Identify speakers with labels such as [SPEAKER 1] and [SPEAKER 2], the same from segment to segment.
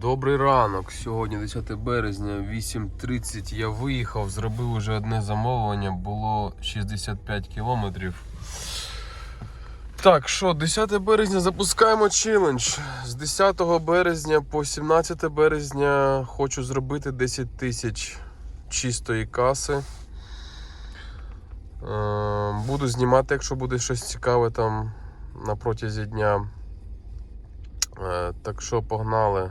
[SPEAKER 1] Добрий ранок. Сьогодні 10 березня, 8.30 я виїхав, зробив уже одне замовлення, було 65 кілометрів. Так, що, 10 березня запускаємо челендж. З 10 березня по 17 березня хочу зробити 10 тисяч чистої каси. Е, Буду знімати, якщо буде щось цікаве там на протязі дня. Е, Так що погнали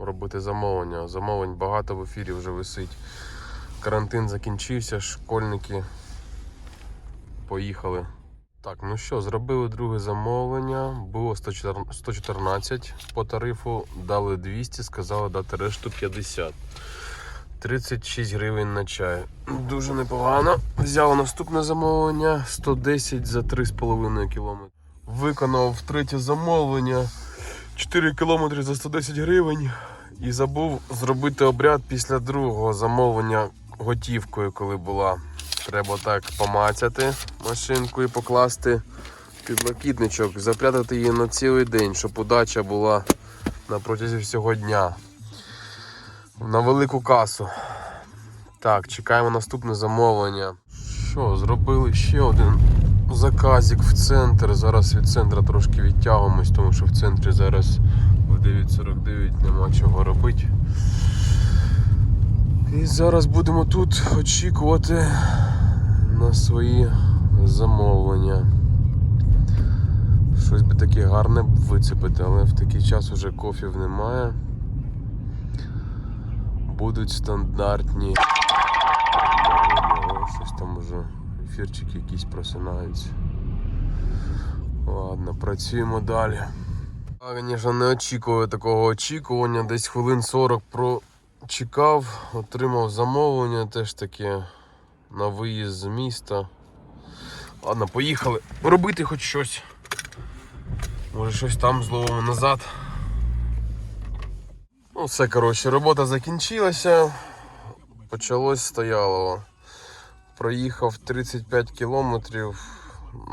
[SPEAKER 1] робити замовлення. Замовлень багато в ефірі вже висить. Карантин закінчився, школьники поїхали. Так, ну що, зробили друге замовлення. Було 114 114 по тарифу, дали 200, сказали дати решту 50. 36 гривень на чай. Дуже непогано. Взяв наступне замовлення 110 за 3,5 км. Виконав третє замовлення. 4 кілометри за 110 гривень і забув зробити обряд після другого замовлення готівкою, коли була. Треба так помацяти машинку і покласти підлокітничок, запрятати її на цілий день, щоб удача була на протязі всього дня. На велику касу. Так, чекаємо наступне замовлення. Що, зробили ще один заказик в центр. Зараз від центра трошки відтягуємось, тому що в центрі зараз в 9.49 нема чого робити. І зараз будемо тут очікувати на свої замовлення. Щось би таке гарне вицепити, але в такий час вже кофів немає. Будуть стандартні. Щось там уже ефірчики якісь просинаються. Ладно, працюємо далі. Я, звісно, не очікував такого очікування. Десь хвилин 40 прочекав, отримав замовлення теж таке на виїзд з міста. Ладно, поїхали робити хоч щось. Може щось там зловимо назад. Ну, все, коротше, робота закінчилася. Почалось стояло. Проїхав 35 кілометрів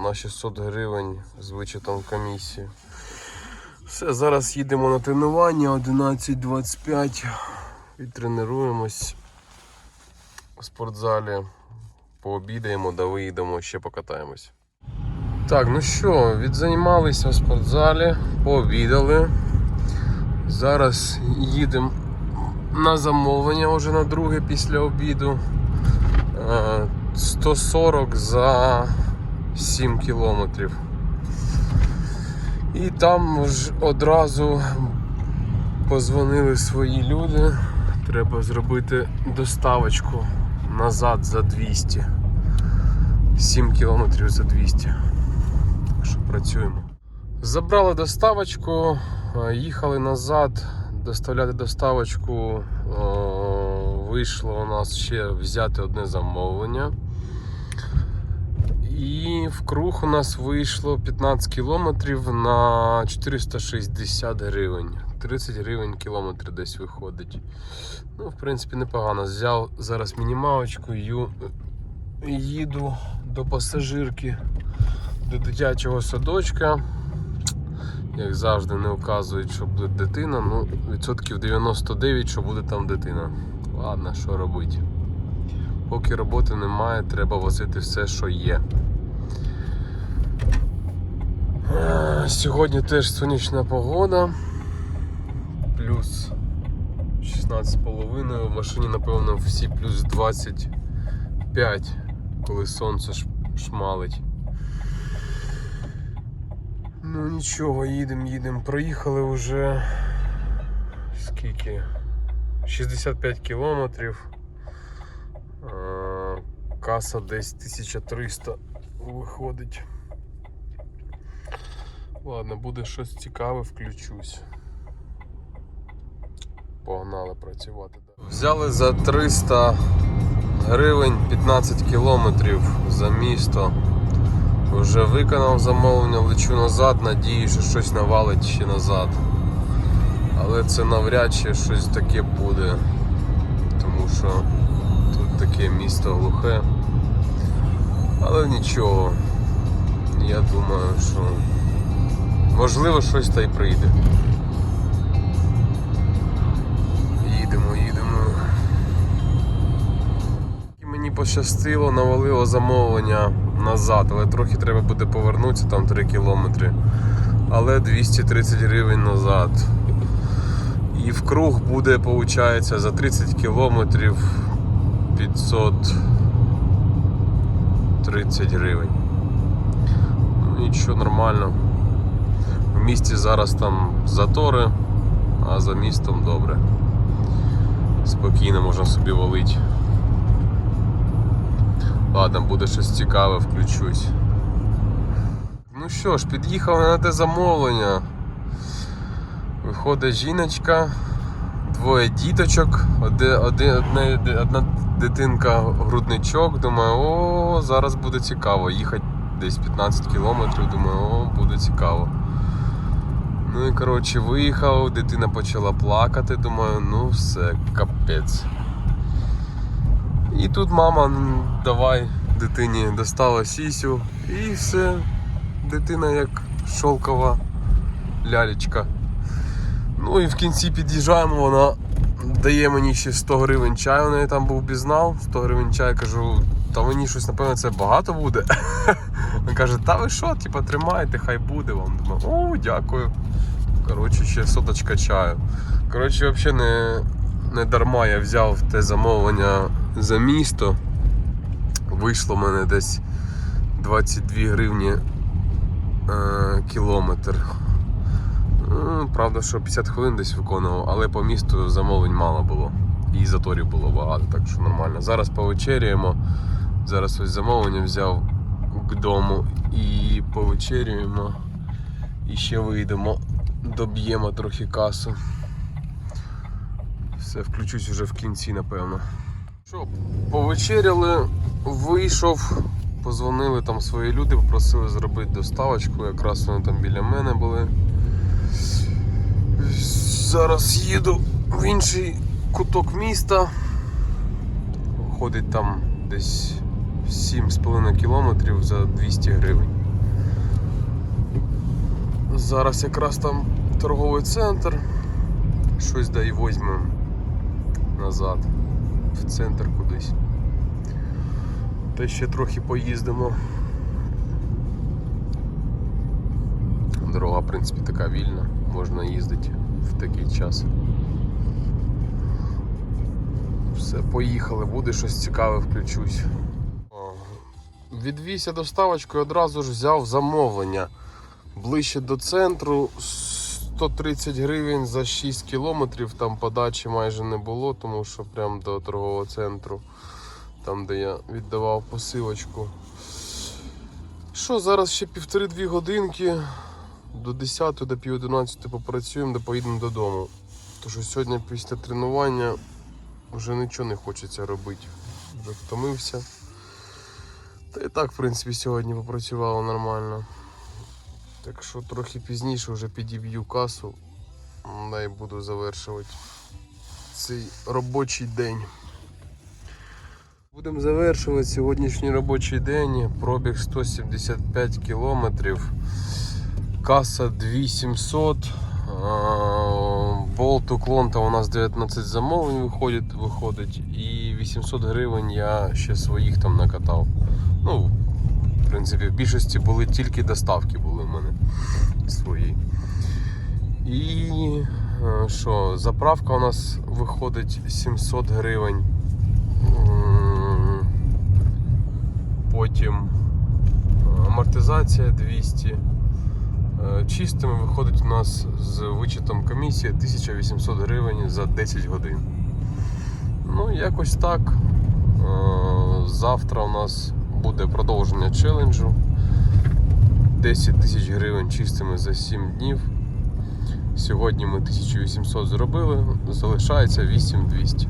[SPEAKER 1] на 600 гривень з вичетом комісії. Все, зараз їдемо на тренування 11.25 і тренуємось у спортзалі. Пообідаємо, да виїдемо, ще покатаємось. Так, ну що, відзаймалися в спортзалі, пообідали. Зараз їдемо на замовлення вже на друге після обіду. Е, 140 за 7 кілометрів. І там ж одразу позвонили свої люди. Треба зробити доставочку назад за 200. 7 кілометрів за 200. Так що працюємо. Забрали доставочку, е, їхали назад, доставляти доставочку. е, Вийшло у нас ще взяти одне замовлення. І в круг у нас вийшло 15 кілометрів на 460 гривень. 30 гривень кілометр десь виходить. Ну, в принципі, непогано. Взяв зараз мінімалочку, ю- їду до пасажирки, до дитячого садочка. Як завжди, не вказують, що буде дитина. Ну, відсотків 99, що буде там дитина. Ладно, що робити. Поки роботи немає, треба возити все, що є. Е, Сьогодні теж сонячна погода. Плюс 16,5. В машині, напевно, всі плюс 25, коли сонце шмалить. Ну нічого, їдемо, їдемо. Проїхали вже скільки? 65 кілометрів. Е, Каса десь 1300 виходить. Ладно, буде щось цікаве, включусь. Погнали працювати. Взяли за 300 гривень 15 кілометрів за місто. Вже виконав замовлення, лечу назад, надію, що щось навалить ще назад але це навряд чи щось таке буде, тому що тут таке місто глухе. Але нічого, я думаю, що можливо щось та й прийде. Їдемо, їдемо. І мені пощастило, навалило замовлення назад, але трохи треба буде повернутися, там 3 кілометри, але 230 гривень назад. І в круг буде, виходить, за 30 кілометрів 530 гривень. Ну, нічого, нормально. В місті зараз там затори, а за містом добре. Спокійно можна собі валити. Ладно, буде щось цікаве, включусь. Ну що ж, під'їхав на те замовлення. Виходить жіночка, двоє діточок, оде, одне, одна дитинка грудничок. Думаю, о, зараз буде цікаво. Їхати десь 15 кілометрів, думаю, о, буде цікаво. Ну і коротше виїхав, дитина почала плакати, думаю, ну все, капець. І тут мама, давай дитині достала сісю і все. Дитина як шовкова лялечка. Ну і в кінці під'їжджаємо, вона дає мені ще 100 гривень чаю, у неї там був бізнал, 100 гривень чаю, кажу, та мені щось, напевно, це багато буде. Він каже, та ви що, типа, тримайте, хай буде вам. Думаю, о, дякую. Коротше, ще соточка чаю. Коротше, взагалі не, не дарма я взяв те замовлення за місто. Вийшло в мене десь 22 гривні е, кілометр. Ну, правда, що 50 хвилин десь виконував, але по місту замовлень мало було. І заторів було багато, так що нормально. Зараз повечеряємо. Зараз ось замовлення взяв к дому і повечеряємо. І ще вийдемо, доб'ємо трохи касу. Все, включусь вже в кінці, напевно. Що, повечеряли, вийшов, позвонили там свої люди, попросили зробити доставочку, якраз вони там біля мене були. Зараз їду в інший куток міста. Виходить там десь 7,5 кілометрів за 200 гривень. Зараз якраз там торговий центр. Щось да і возьмемо назад в центр кудись. Та ще трохи поїздимо. Дорога, в принципі, така вільна, можна їздити в такий час. Все, поїхали, буде щось цікаве, включусь. Відвівся доставочку і одразу ж взяв замовлення. Ближче до центру 130 гривень за 6 кілометрів. Там подачі майже не було, тому що прямо до торгового центру, там де я віддавав посилочку. Що, зараз ще півтори-дві годинки до 10 до пів 11 попрацюємо, де поїдемо додому. Тому що сьогодні після тренування вже нічого не хочеться робити. Вже втомився. Та і так, в принципі, сьогодні попрацювало нормально. Так що трохи пізніше вже підіб'ю касу. Да і буду завершувати цей робочий день. Будемо завершувати сьогоднішній робочий день. Пробіг 175 кілометрів. Каса 2700. Болт уклон там у нас 19 замовлень виходить, виходить. І 800 гривень я ще своїх там накатав. Ну, в принципі, в більшості були тільки доставки були в мене свої. І е, що, заправка у нас виходить 700 гривень. Потім е, амортизація 200. Е, Чистими виходить у нас з вичетом комісії 1800 гривень за 10 годин. Ну, якось так. Е, Завтра у нас буде продовження челенджу. 10 тисяч гривень чистими за 7 днів. Сьогодні ми 1800 зробили, залишається 8200.